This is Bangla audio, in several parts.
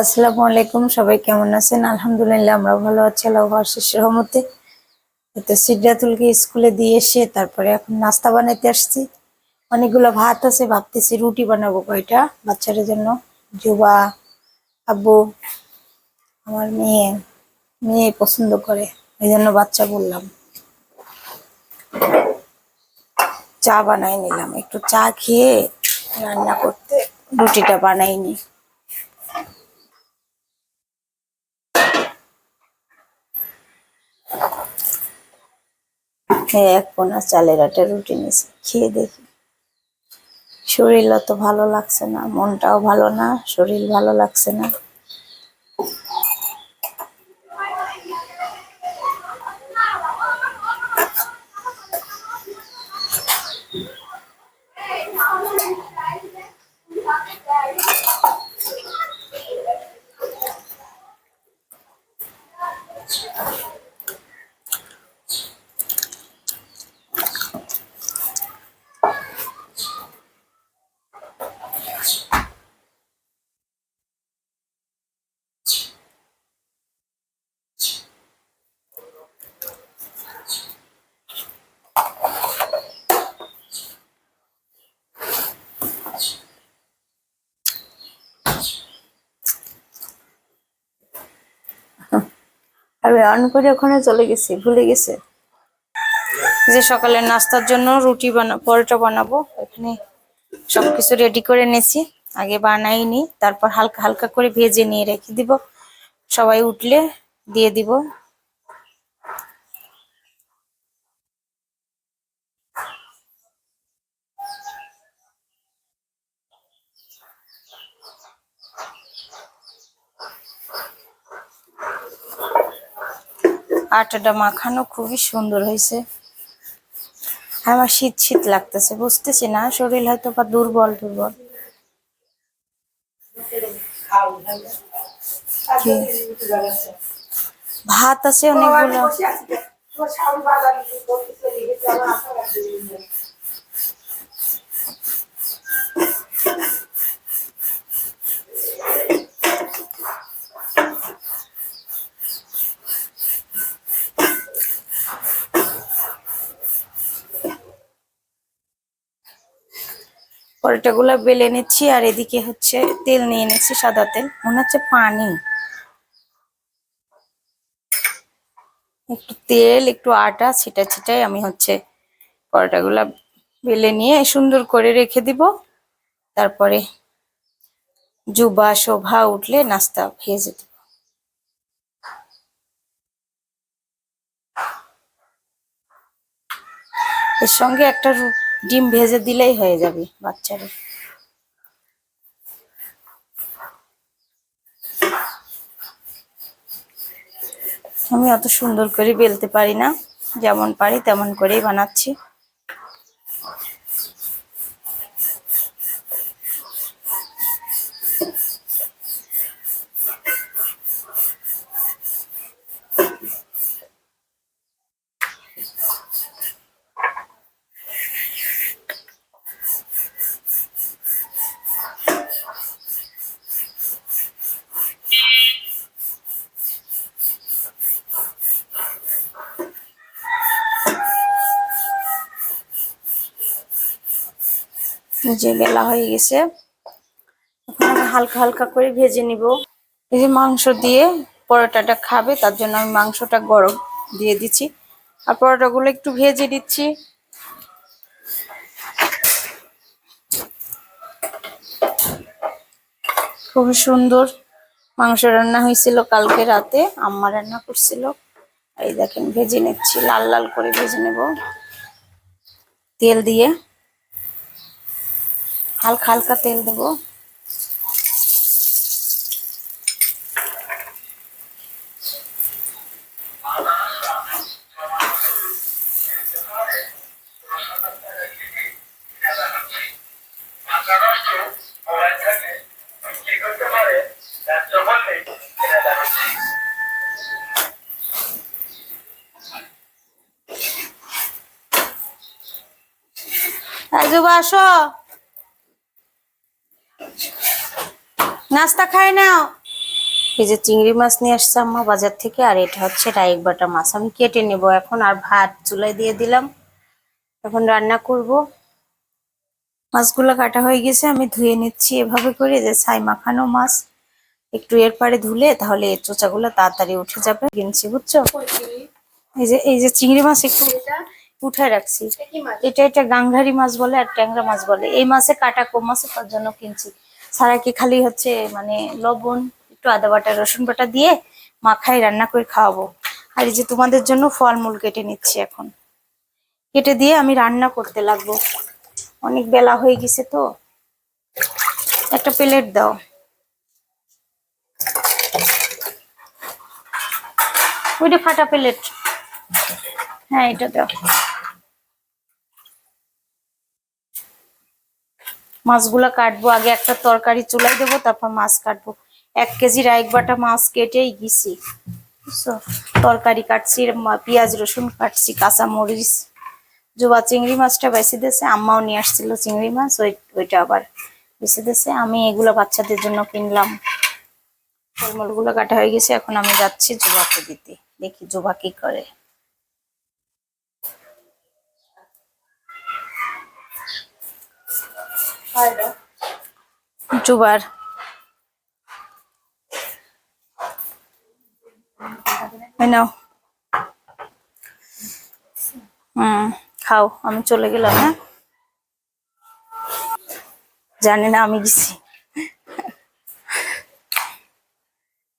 আসসালামু আলাইকুম, সবাই কেমন আছেন? আলহামদুলিল্লাহ, আমরা ভালো আছি আল্লাহ আশিস রহমতে। তো সিদ্ধাতুলকে স্কুলে দিয়ে এসে তারপরে এখন নাস্তা বানাইতে আসছি। অনেকগুলো ভাত আছে, ভাবতেছি রুটি বানাবো কয়টা, বাচ্চাদের জন্য। জুবা, আব্বু, আমার মেয়ে মেয়ে পছন্দ করে, এই জন্য বাচ্চা বললাম। চা বানাই নিলাম, একটু চা খেয়ে রান্না করতে, রুটিটা বানাইনি এই এক কোনা চালের একটা রুটি নিয়েছি। খেয়ে দেখি। শরীর অত ভালো লাগছে না, মনটাও ভালো না, শরীর ভালো লাগছে না। আমি অন করে ওখানে চলে গেছি, ভুলে গেছে। যে সকালে নাস্তার জন্য রুটি বানা, পরোটা বানাবো এখানে সবকিছু রেডি করে নেছি আগে বানাইনি, তারপর হালকা হালকা করে ভেজে নিয়ে রেখে দিব। সবাই উঠলে দিয়ে দিব। আটাটা মাখানো খুবই সুন্দর হয়েছে। আমার শীত শীত লাগতেছে, বুঝতেছি না, শরীর হয়তো বা দুর্বল দুর্বল? ভাত আছে অনেকগুলো। পরোটাগুলো বেলে নিচ্ছি আর এদিকে হচ্ছে তেল নিয়ে নিচ্ছি সাদা তেল। মনে হচ্ছে পানি। একটু তেল, একটু আটা, ছিটা ছিটাই আমি হচ্ছে পরোটাগুলা বেলে নিয়ে সুন্দর করে রেখে দিব। তারপরে জুবা, শোভা উঠলে নাস্তা ভেজে দেব এর সঙ্গে একটা ডিম ভেজে দিলেই হয়ে যাবে বাচ্চারা আমি অত সুন্দর করে বেলতে পারি না, যেমন পারি তেমন করেই বানাচ্ছি। যে বেলা হয়ে গেছে হালকা হালকা করে ভেজে নিব। এই যে মাংস দিয়ে পরোটাটা খাবে, তার জন্য আমি মাংসটা গরম দিয়ে দিচ্ছি। আর পরোটাগুলো একটু ভেজে দিচ্ছি খুবই সুন্দর মাংস রান্না হয়েছিল কালকে রাতে, আম্মা রান্না করছিল। এই দেখেন, ভেজে নিচ্ছি, লাল লাল করে ভেজে নেব। তেল দিয়ে। হালকা হালকা তেল দেব। আন্তরাষ্ট্র মোবাইল থেকে কি করতে পারে ব্যর্থ বললেই এটা জানাচ্ছি রাজুবা আসো নাস্তা খাই নাও। এই যে চিংড়ি মাছ নিয়ে আসছে আম্মা বাজার থেকে আর এটা হচ্ছে রায়েক বাটা মাছ। আমি কেটে নেব এখন আর ভাত চুলায় দিয়ে দিলাম। এখন রান্না করব। মাছগুলো কাটা হয়ে গেছে আমি ধুয়ে নিচ্ছি এভাবে করে যে ছাই মাখানো মাছ। একটু এর পারে ধুলে তাহলে এর চোচাগুলো তাড়াতাড়ি উঠে যাবে। কিনছি বুঝছ? এই যে এই যে চিংড়ি মাছ একটু উঠায় রাখছি। এটা এটা গাংঘারি মাছ বলে আর ট্যাংরা মাছ বলে। এই মাছে কাটা কম আছে তার জন্য কিনছি। ছাড়া কি খালি হচ্ছে মানে লবণ, একটু আদা বাটা, রসুন বাটা দিয়ে মাখাই রান্না করে খাওয়াবো। আর এই যে তোমাদের জন্য ফলমূল কেটে নিচ্ছি এখন। কেটে দিয়ে আমি রান্না করতে লাগবো। অনেক বেলা হয়ে গেছে তো। একটা প্লেট দাও। ওইটা ফাটা প্লেট। হ্যাঁ এটা দাও। মাছগুলা কাটবো, আগে একটা তরকারি চুলাই দেবো, তারপর মাছ কাটবো। এক কেজি রাইক বাটা মাছ কেটেই গেছি, বুঝছ? তরকারি কাটছি পেঁয়াজ, রসুন কাটছি, কাঁচা মরিচ, জোবা চিংড়ি মাছটা বেশি দিয়েছে, আম্মাও নিয়ে আসছিল চিংড়ি মাছ, ওই, ওইটা আবার বেশি দিয়েছে। আমি এগুলো বাচ্চাদের জন্য কিনলাম। ফলমূলগুলো কাটা হয়ে গেছে, এখন আমি যাচ্ছি জুবাকে দিতে, দেখি জুবা কি করে। জোবার। নাও। হুম, খাও, আমি চলে গেলাম হ্যাঁ? জানি না, আমি গেছি।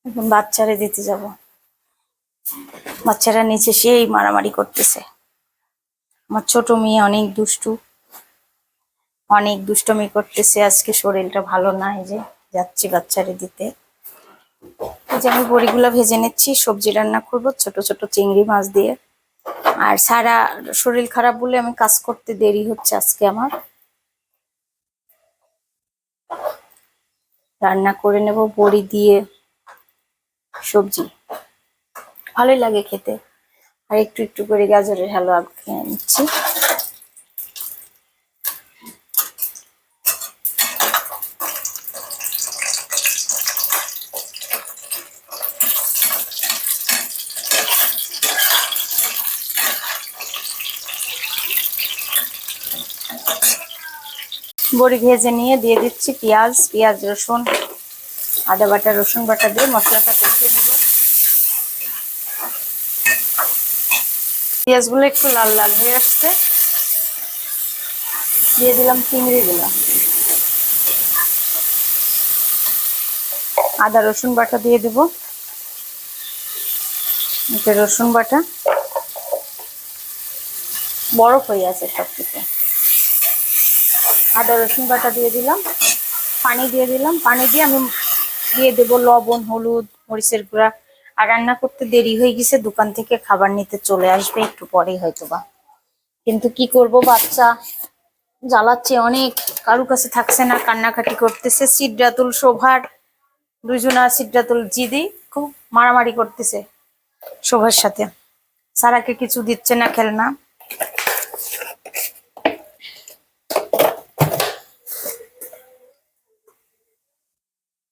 এখন বাচ্চারা দিতে যাব। বাচ্চারা নিচে সেই মারামারি করতেছে। আমার ছোট মেয়ে অনেক দুষ্টু। অনেক দুষ্টমি করতেছে, আজকে শরীরটা ভালো না, এই যে যাচ্ছি বাচ্চারে দিতে। এই যে আমি বড়িগুলো ভেজে নিচ্ছি, সবজি রান্না করব, ছোট ছোট চিংড়ি মাছ দিয়ে। আর সারা শরীর খারাপ বলে আমি কাজ করতে দেরি হচ্ছে আজকে আমার। রান্না করে নেব বড়ি দিয়ে সবজি। ভালোই লাগে খেতে। আর একটু একটু করে গাজরের হালুয়া খেয়ে নিচ্ছি। বড়ি ভেজে নিয়ে দিয়ে দিচ্ছি পেঁয়াজ পেঁয়াজ, রসুন, আদা বাটা, রসুন বাটা দিয়ে মশলাটা কষিয়ে নেব। পেঁয়াজগুলো একটু লাল লাল হয়ে আসছে। দিয়ে দিলাম চিংড়িগুলো। আদা, রসুন বাটা দিয়ে দেব। এটা রসুন বাটা। বরফ হয়ে আছে সব কিছু আদা, রসুন বাটা দিয়ে দিলাম। পানি দিয়ে দিলাম। পানি দিয়ে আমি দিয়ে দেব লবণ, হলুদ, মরিচের গুঁড়া। আর রান্না করতে দেরি হয়ে গেছে, দোকান থেকে খাবার নিতে চলে আসবে, একটু পরেই হয়তো বা কিন্তু কি করব, বাচ্চা জ্বালাচ্ছে অনেক কারু কাছে থাকছে না, কান্নাকাটি করতেছে। সিদ্রাতুল শোভার, দুজনা সিদ্রাতুল জিদি খুব মারামারি করতেছে শোভার সাথে। সারাকে কিছু দিচ্ছে না খেলনা।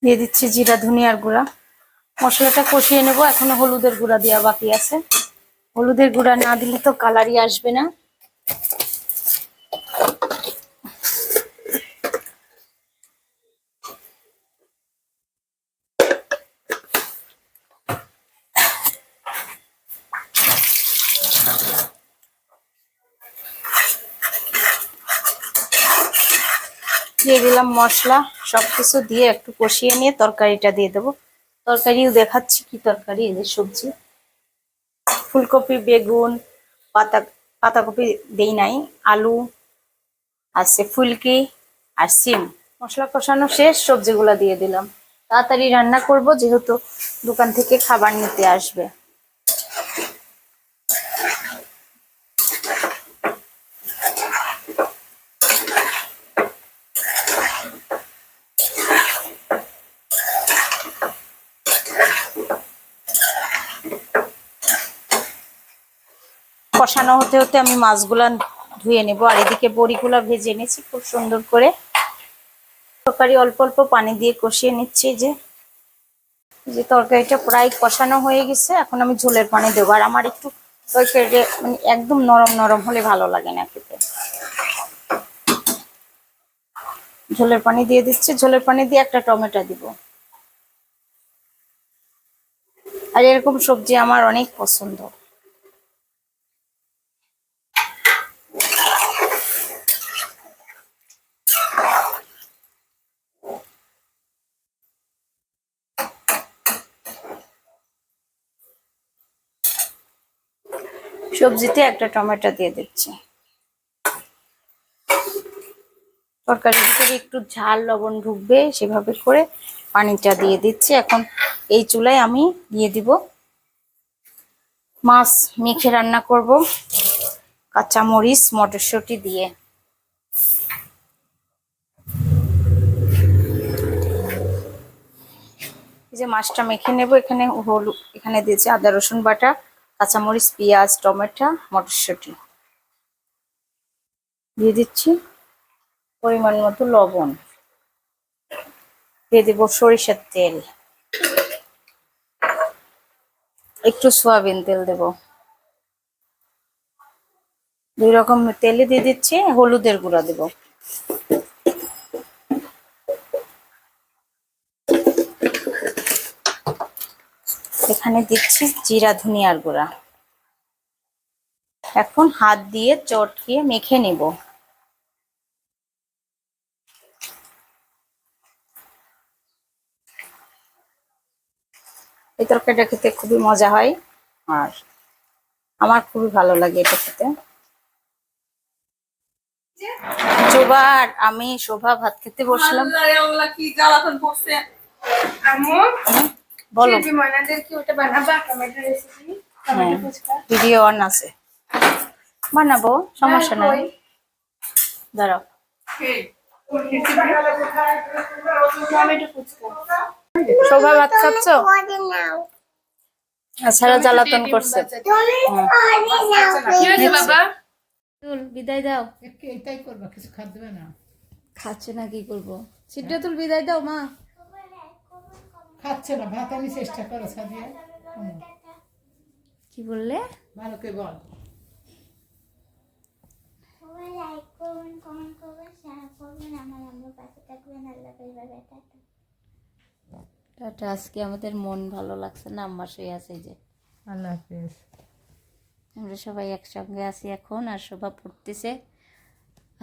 দিয়ে দিচ্ছি জিরা, ধনিয়ার গুঁড়া। মশলাটা কষিয়ে নেব, এখনও হলুদের গুঁড়া দেওয়া বাকি আছে। হলুদের গুঁড়া না দিলে তো কালারই আসবে না। দিয়ে দিলাম মশলা, সবকিছু দিয়ে একটু কষিয়ে নিয়ে তরকারিটা দিয়ে দেবো। তরকারিও দেখাচ্ছি কি তরকারি যে সবজি। ফুলকপি, বেগুন, পাতা, পাতাকপি দেই নাই, আলু, আছে ফুলকি আর সিম। মশলা কষানো শেষ, সবজিগুলো দিয়ে দিলাম। তাড়াতাড়ি রান্না করব, যেহেতু দোকান থেকে খাবার নিতে আসবে। কষানো হতে হতে আমি মাছগুলা ধুয়ে নেব। আর এদিকে বড়িগুলা ভেজে নিয়েছি খুব সুন্দর করে। তরকারি অল্প অল্প পানি দিয়ে কষিয়ে নিচ্ছি যে যে তরকারিটা প্রায় কষানো হয়ে গেছে, এখন আমি ঝোলের পানি দেবো। আর আমার একটু তরকারিটা মানে একদম নরম নরম হলে ভালো লাগে না খেতে। ঝোলের পানি দিয়ে দিচ্ছি। ঝোলের পানি দিয়ে একটা টমেটো দিব। আর এরকম সবজি আমার অনেক পছন্দ। সবজিতে একটা টমেটো দিয়ে দিচ্ছি। তরকারির ভিতরে একটু ঝাল, লবণ ঢুকবে, সেভাবে করে পানিটা দিয়ে দিচ্ছি। এখন এই চুলায় আমি দিয়ে দিব মাছ মেখে রান্না করব কাঁচা মরিচ মটরশুঁটি দিয়ে। যে মাছটা মেখে নেব, এখানে হলুদ এখানে দিয়েছি আদা, রসুন বাটা। কাঁচামরিচ, পেঁয়াজ, টমেটো, মটরশুঁটি। দিয়ে দিচ্ছি পরিমাণ মতো লবণ। দিয়ে দেবো সরিষার তেল। একটু সয়াবিন তেল দেব। দুই রকম তেলে দিয়ে দিচ্ছি, হলুদের গুঁড়া দেব। এখানে দিচ্ছি জিরা ধনিয়ার গুঁড়া। এখন হাত দিয়ে চটকিয়ে মেখে নেব। এই তরকারিটা খেতে খুবই মজা হয় আর আমার খুবই ভালো লাগে এটা খেতে। আর আমি শোভা ভাত খেতে বসলাম। কি জ্বালাতন করছে। বলো। বেবি ময়নাদের কি ওটা বানাবা টমেটো রেসিপি হ্যাঁ। টমেটো ফুচকা। ভিডিও অন আছে। বানাবো সমস্যা নাই। দাঁড়াও। টমেটো ফুচকা। শোভা ভাত খাচ্ছ? আচ্ছা জ্বালাতন করছে। তুল বিদায় দাও। এটাই করবা কিছু খাদ দেবে না খাচ্ছে না কি করব? সিদ্ধা তুল বিদায় দাও মা। খাচ্ছে না ভাত আমি চেষ্টা করো সাদিয়া কি বললে? ভালো করে বল। লাইক করবেন কমেন্ট করবেন শেয়ার করবেন আমার আমার পাশে থাকবেন আল্লাহ পরিবার টাটা। টাটা আজকে আমাদের মন ভালো লাগছে না আম্মা শুয়ে আছে যে। আল্লাহ হাফিজ। আমরা সবাই একসঙ্গে আছি এখন আর শোভা পড়তেছে।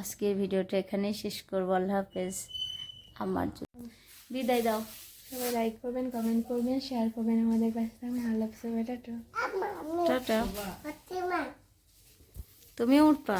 আজকের ভিডিওটা এখানেই শেষ করব আল্লাহ হাফেজ। আমার জন্য। বিদায় দাও। সবাই লাইক করবেন কমেন্ট করবেন শেয়ার করবেন আমাদের পাশে থাকবেন। আল্লাহ টাটা। টাটা। তুমি তুমিও উঠবা।